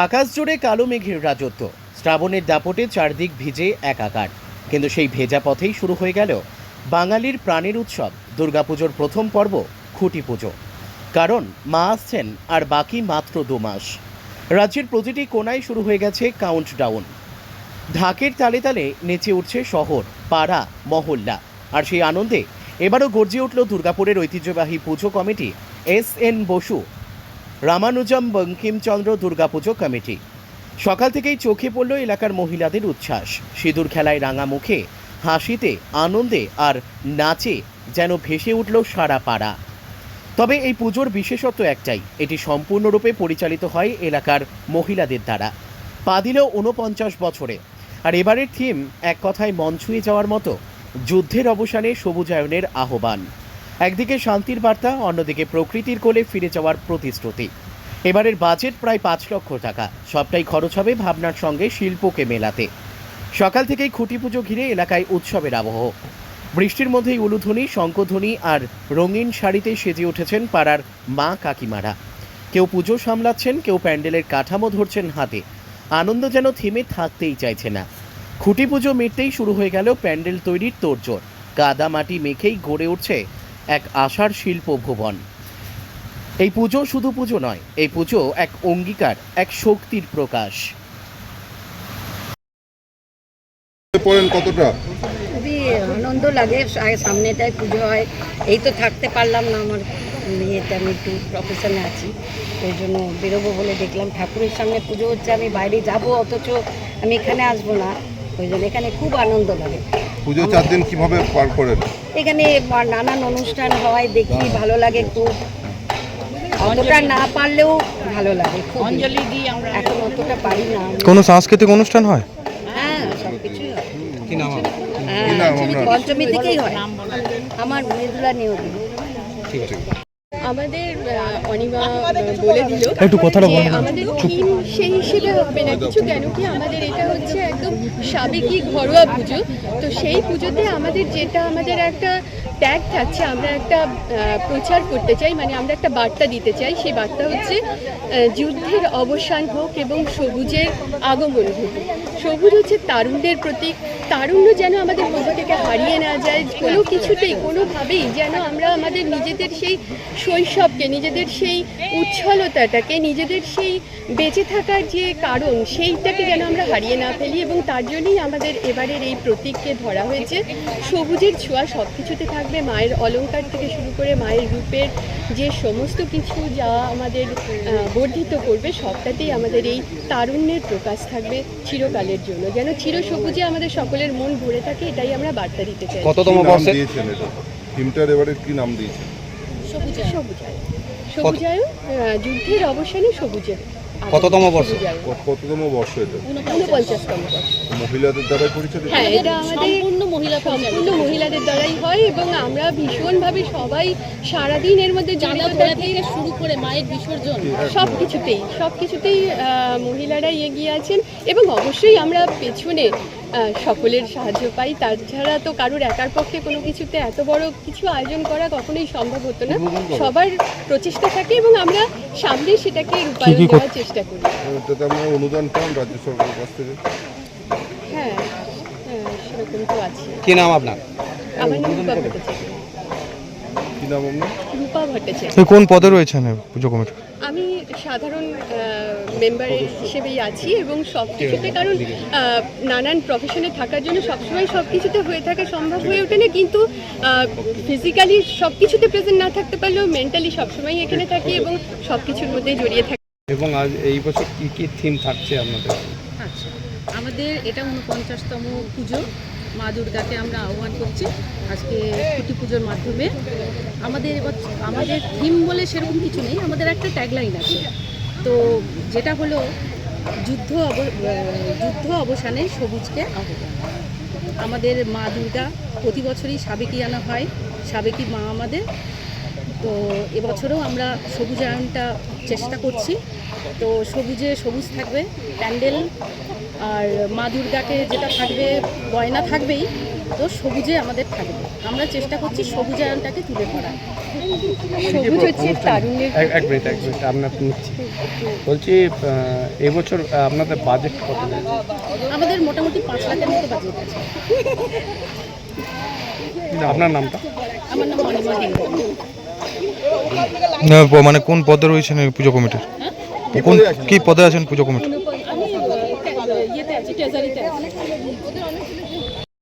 আকাশ জুড়ে কালো মেঘের রাজত্ব। শ্রাবণের দাপটে চারদিক ভিজে একাকার। কিন্তু সেই ভেজা পথেই শুরু হয়ে গেল বাঙালির প্রাণের উৎসব। দুর্গাপুজোর প্রথম পর্ব খুঁটি পুজো। কারণ মা আসছেন আর বাকি মাত্র দু মাস। রাজ্যের প্রতিটি কোনায় শুরু হয়ে গেছে কাউন্টডাউন ঢাকের তালে তালে নেচে উঠছে শহর, পাড়া, মহল্লা। আর সেই আনন্দে এবারও গর্জে উঠল দুর্গাপুরের ঐতিহ্যবাহী পুজো committee S N Basu. Ramanujam Bankimchandra Durga Puja committee. সকাল থেকেই চোখে পড়ল এলাকার মহিলাদের উচ্ছ্বাস। সিঁদুর খেলায় রাঙা মুখে হাসিতে, আনন্দে আর নাচে যেন ভেসে উঠল সারা পাড়া। তবে এই পুজোর বিশেষত্ব একটাই, এটি সম্পূর্ণরূপে পরিচালিত হয় এলাকার মহিলাদের দ্বারা। পা দিল ঊনপঞ্চাশ বছরে। আর এবারের থিম এক কথায় মন ছুঁয়ে যাওয়ার মতো, যুদ্ধের অবসানে সবুজায়নের আহ্বান। একদিকে শান্তির বার্তা, অন্যদিকে প্রকৃতির কোলে ফিরে যাওয়ার প্রতিশ্রুতি। এবারের বাজেট প্রায় পাঁচ লক্ষ টাকা। সবটাই খরচ হবে ভাবনার সঙ্গে শিল্পকে মেলাতে। সকাল থেকেই খুঁটি পুজো ঘিরে এলাকায় উৎসবের আবহ। বৃষ্টির মধ্যেই উলুধ্বনি, শঙ্খধ্বনি আর রঙিন শাড়িতে সেজে উঠেছেন পাড়ার মা কাকিমারা। কেউ পুজো সামলাচ্ছেন, কেউ প্যান্ডেলের কাঠামো ধরছেন হাতে। আনন্দ যেন থেমে থাকতেই চাইছে না। খুঁটি পুজো মিটতেই শুরু হয়ে গেল প্যান্ডেল তৈরির তোড়জোড়। কাদা মাটি মেখেই গড়ে উঠছে এক আশার শিল্প ভুবন। এই পুজো শুধু পুজো নয় এই পুজো এক অঙ্গীকার এক শক্তির প্রকাশ। পড়েন কতটা? খুবই আনন্দ লাগে সামনেটায় পুজো হয়। এই তো থাকতে পারলাম না আমার ইয়েতে আমি একটু প্রফেশনে আছি। ওই জন্য বেরোবো বলে দেখলাম ঠাকুরের সামনে পুজো হচ্ছে আমি বাইরে যাব অথচ আমি এখানে আসব না। ওই জন্য এখানে খুব আনন্দ লাগে। পুজো চার দিন কীভাবে পার করেন? এখানে নানান অনুষ্ঠান হয় দেখি ভালো লাগে খুব। অতটা না পারলেও ভালো লাগে খুব। অঞ্জলি দিই আমরা এখন অতটা পারি না। কোনো সাংস্কৃতিক অনুষ্ঠান হয়? হ্যাঁ সব কিছুই হয়। কি নাম হ্যাঁ পঞ্চমী থেকেই হয়। আমার মৃদুলা নিয়তি ঠিক ঠিক। আমাদের অনিমা বলে দিল একটু কথাটা যে বলো না। আমাদের থিম সেই হিসেবে হবে না কিছু কেন কি আমাদের এটা হচ্ছে একদম সাবেকি ঘরোয়া পুজো। তো সেই পুজোতে আমাদের যেটা আমাদের একটা ট্যাগ থাকছে আমরা একটা প্রচার করতে চাই মানে আমরা একটা বার্তা দিতে চাই। সেই বার্তা হচ্ছে যুদ্ধের অবসান হোক এবং সবুজের আগমন হোক। সবুজ হচ্ছে তারুণ্যের প্রতীক। তারুণ্য যেন আমাদের মধ্যে থেকে হারিয়ে না যায় কোনো কিছুতেই কোনোভাবেই যেন আমরা আমাদের নিজেদের সেই শৈশবকে নিজেদের সেই উচ্ছলতাটাকে নিজেদের সেই বেঁচে থাকার যে কারণ সেইটাকে যেন আমরা হারিয়ে না ফেলি এবং তার জন্যই আমাদের এবারের এই প্রতীককে ধরা হয়েছে। সবুজের ছোঁয়া সব কিছুতে থাকবে মায়ের অলংকার থেকে শুরু করে মায়ের রূপের যে সমস্ত কিছু যা আমাদের বর্ধিত করবে সবটাতেই আমাদের এই তারুণ্যের প্রকাশ থাকবে চিরকালের জন্য। যেন চির সবুজে আমাদের সকলের মন ভরে থাকে এটাই আমরা বার্তা দিতে চাই। কততম বর্ষে? দিয়েছেন এটা? থিমটার এবারে কি নাম দিয়েছেন? সবুজায়ন। আহ, যুদ্ধের অবসানে সবুজের আগমন। কততম বর্ষে? কততম বর্ষ এটা? ঊনপঞ্চাশতম মহিলাদের দ্বারা পরিচালিত? হ্যাঁ এটা আমাদের সম্পূর্ণ মহিলা সম্পূর্ণ মহিলাদের দ্বারাই হয় এবং আমরা ভীষণভাবে সবাই সারাদিন এর মধ্যে জড়িত শুরু করে মায়ের বিসর্জন। সব কিছুতেই সব কিছুতেই আহ, মহিলারাই এগিয়ে আছেন এবং অবশ্যই আমরা পেছনে সকলের সাহায্য পাই। তাছাড়া তো কারোর একার পক্ষে কোনো কিছুতে এত বড় কিছু আয়োজন করা কখনোই সম্ভব হতো না। সবার প্রচেষ্টা থাকে এবং আমরা সামনে সেটাকে রূপায়ণ কি কর- দেওয়ার চেষ্টা করি। অনুদান পান রাজ্য সরকারের কাছ থেকে। হ্যাঁ হ্যাঁ সেরকম তো আছে। কি নাম আপনার? আমার নাম কি নাম আপনার? রূপা ভট্টাচার্য। এই কোন পদে রয়েছেন পুজো কমিটি? আমি সাধারণ মেম্বার হিসেবেই আছি এবং সব কিছুতে কারণ নানান প্রফেশনে থাকার জন্য সবসময় সব কিছুতে হয়ে থাকা সম্ভব হয়ে ওঠে না কিন্তু ফিজিক্যালি সব কিছুতে প্রেজেন্ট না থাকতে পারলেও মেন্টালি সবসময় এখানে থাকি এবং সব কিছুর মধ্যেই জড়িয়ে থাকি। এবং আজ এই বছর কি কি থিম থাকছে আপনাদের? আচ্ছা আমাদের এটা উনপঞ্চাশতম পুজো। মা দুর্গাকে আমরা আহ্বান করছি আজকে খুঁটি পুজোর মাধ্যমে। আমাদের আমাদের থিম বলে সেরকম কিছু নেই, আমাদের একটা ট্যাগলাইন আছে। তো যেটা হলো, যুদ্ধ অব, যুদ্ধ অবসানে সবুজকে আহ্বান। আমাদের মা দুর্গা প্রতি বছরই সাবেকি আনা হয়, সাবেকি মা আমাদের। তো এবছরেও আমরা সবুজায়নটা চেষ্টা করছি। তো সবুজে সবুজ থাকবে, প্যান্ডেল আর মা দুর্গাকে যেটা থাকবে গয়না থাকবেই তো সবুজে আমাদের থাকবে। আমরা চেষ্টা করছি সবুজায়নটাকে তুলে ধরা সবুজ হচ্ছে তারুণ্যের এক এক মিনিট এক মিনিট আপনার নিচ্ছি। বলছি এবছর আপনাদের বাজেট কত আমাদের মোটামুটি পাঁচ লাখের মতো বাজেট আছে। আপনার নামটা? আমার নাম অনিমা মানে কোন পদে রয়েছেন এই পুজো কমিটির? কোন কি পদে আছেন পুজো কমিটি?